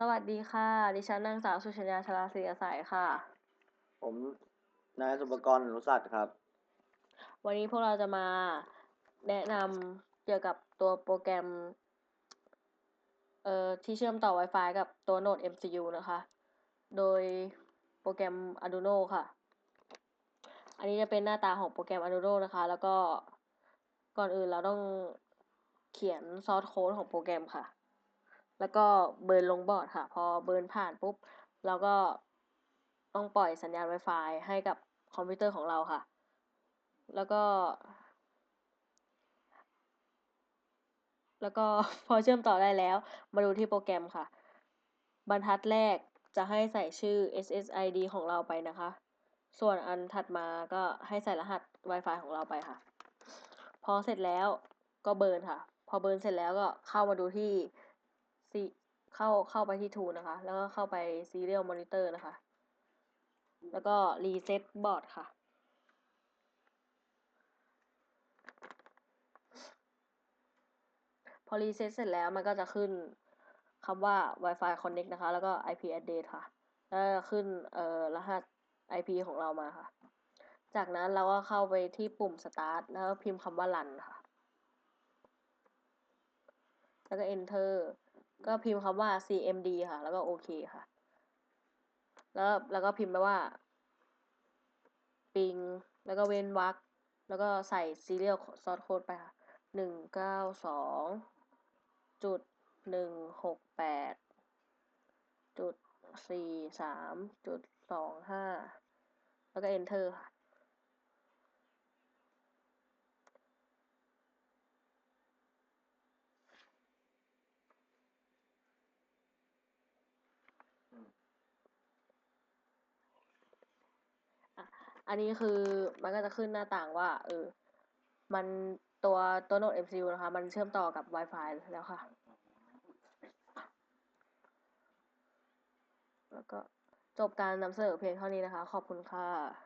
สวัสดีค่ะ ดิฉันนางสาวสุชัญญา ชลาศรีอาศัยค่ะ ผมนายสุปกรณ์อนุสัตว์ครับ วันนี้พวกเราจะมาแนะนำเกี่ยวกับตัวโปรแกรม เอ่อ ที่เชื่อมต่อ Wi-Fi กับตัว Node MCU นะคะ โดยโปรแกรม Arduino ค่ะ อันนี้จะเป็นหน้าตาของโปรแกรม Arduino นะคะ แล้วก็ก่อนอื่นเราต้องเขียนซอสโค้ดของโปรแกรมค่ะ แล้วก็เบิร์นลงบอร์ดค่ะ พอเบิร์นผ่านปุ๊บเราก็ต้องปล่อยสัญญาณ Wi-Fi ให้กับคอมพิวเตอร์ของเราค่ะ แล้วก็ แล้วก็พอเชื่อมต่อได้แล้ว มาดูที่โปรแกรมค่ะ บรรทัดแรกจะให้ใส่ชื่อ SSID ของเราไปนะคะ ส่วนอันถัดมาก็ให้ใส่รหัส Wi-Fi ของเราไปค่ะ พอเสร็จแล้วก็เบิร์นค่ะ พอเบิร์นเสร็จแล้วก็เข้ามาดูที่ ซีเข้าเข้าไปที่ Tool นะคะ แล้วก็เข้าไป Serial Monitor นะคะ แล้วก็ Reset Board ค่ะ พอรีเซ็ตเสร็จแล้วมันก็จะขึ้นคำว่า Wi-Fi Connect นะคะ แล้วก็ IP address ค่ะ แล้วขึ้นเอ่อรหัส IP ของเรามาค่ะ จากนั้นเราก็เข้าไปที่ปุ่ม Start แล้วก็พิมพ์คำว่า Run ค่ะ แล้วก็ Enter ก็พิมพ์คำว่า CMD ค่ะ แล้วก็โอเคค่ะ แล้วแล้วก็พิมพ์ไปว่า ปิง แล้วก็เว้นวรรคแล้วก็ใส่ serial source code ไปค่ะหนึ่งเก้าสองจุดหนึ่งหกแปดจุดสี่สามจุดสองห้าแล้วก็ enter ค่ะ อันนี้คือมันก็จะขึ้นหน้าต่างว่า เออ มันตัวตัว Node MCU นะคะ มันเชื่อมต่อกับ Wi-Fi แล้วค่ะ แล้วก็จบการนำเสนอเพียงเท่านี้นะคะ ขอบคุณค่ะ